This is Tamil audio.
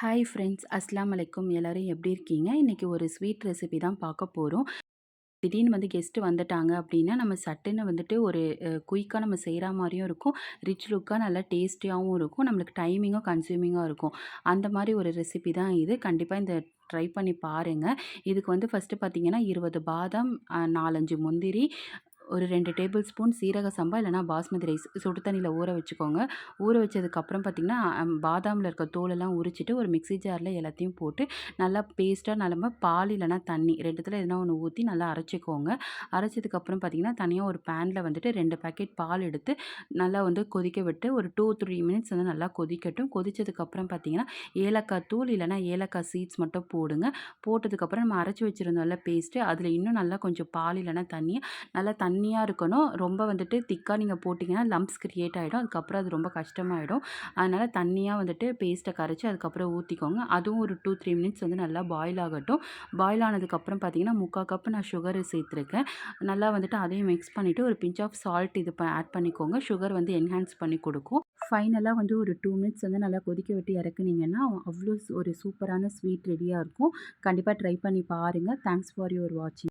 ஹாய் ஃப்ரெண்ட்ஸ் அஸ்லாம் வலைக்கும் எல்லோரும் எப்படி இருக்கீங்க? இன்றைக்கி ஒரு ஸ்வீட் ரெசிபி தான் பார்க்க போகிறோம் திடீர்னு வந்து கெஸ்ட்டு வந்துட்டாங்க அப்படின்னா நம்ம சட்டுன்னு வந்துட்டு ஒரு குயிக்காக நம்ம செய்கிற மாதிரியும் இருக்கும். ரிச் லுக்காக நல்லா டேஸ்டியாகவும் இருக்கும். நம்மளுக்கு டைமிங்கும் கன்சியூமிங்காக இருக்கும். அந்த மாதிரி ஒரு ரெசிபி தான் இது. கண்டிப்பாக இந்த ட்ரை பண்ணி பாருங்கள் இதுக்கு வந்து ஃபஸ்ட்டு பார்த்திங்கன்னா இருபது பாதாம் நாலஞ்சு முந்திரி ஒரு ரெண்டு டேபிள் ஸ்பூன் சீரக சம்பா இல்லைனா பாஸ்மதி ரைஸ். சுடு தண்ணியில் ஊற வச்சுக்கோங்க. ஊற வச்சதுக்கப்புறம் பார்த்திங்கன்னா பாதாமில் இருக்க தோலெல்லாம் உரிச்சிட்டு ஒரு மிக்சி ஜாரில் எல்லாத்தையும் போட்டு நல்லா பேஸ்ட்டாக நிலம்ப பால் இல்லைனா தண்ணி ரெண்டுத்தில் எதுனா ஒன்று ஊற்றி நல்லா அரைச்சிக்கோங்க. அரைச்சதுக்கப்புறம் பார்த்திங்கன்னா தனியாக ஒரு பேனில் வந்துட்டு ரெண்டு பேக்கெட் பால் எடுத்து நல்லா வந்து கொதிக்க விட்டு ஒரு டூ த்ரீ மினிட்ஸ் வந்து நல்லா கொதிக்கட்டும். கொதித்ததுக்கப்புறம் பார்த்திங்கன்னா ஏலக்காய் தூள் இல்லைனா ஏலக்காய் சீட்ஸ் மட்டும் போடுங்க. போட்டதுக்கப்புறம் நம்ம அரைச்சி வச்சுருந்தோம்ல பேஸ்ட்டு அதில் இன்னும் நல்லா கொஞ்சம் பால் இல்லைனா தண்ணியை நல்லா தண்ணி தண்ணியாக இருக்கணும். ரொம்ப வந்துட்டு திக்காக நீங்கள் போட்டிங்கன்னா லம்ப்ஸ் க்ரியேட் ஆகிடும் அதுக்கப்புறம் அது ரொம்ப கஷ்டமாயிடும். அதனால் தண்ணியாக வந்துட்டு பேஸ்ட்டை கரைச்சி அதுக்கப்புறம் ஊற்றிக்கோங்க அதுவும் ஒரு டூ த்ரீ மினிட்ஸ் வந்து நல்லா பாயில் ஆகட்டும். பாயில் ஆனதுக்கப்புறம் பார்த்தீங்கன்னா முக்கால் கப்பு நான் சுகர் சேர்த்துருக்கேன். நல்லா வந்துட்டு அதையும் மிக்ஸ் பண்ணிவிட்டு ஒரு பிஞ்ச் ஆஃப் சால்ட் இது ஆட் பண்ணிக்கோங்க. சுகர் வந்து என்ஹான்ஸ் பண்ணி கொடுக்கும். ஃபைனலாக வந்து ஒரு டூ மினிட்ஸ் வந்து நல்லா கொதிக்க விட்டு இறக்குனீங்கன்னா அவ்வளோ ஒரு சூப்பரான ஸ்வீட் ரெடியாக இருக்கும். கண்டிப்பாக ட்ரை பண்ணி பாருங்கள் தேங்க்ஸ் ஃபார் யுவர் வாட்சிங்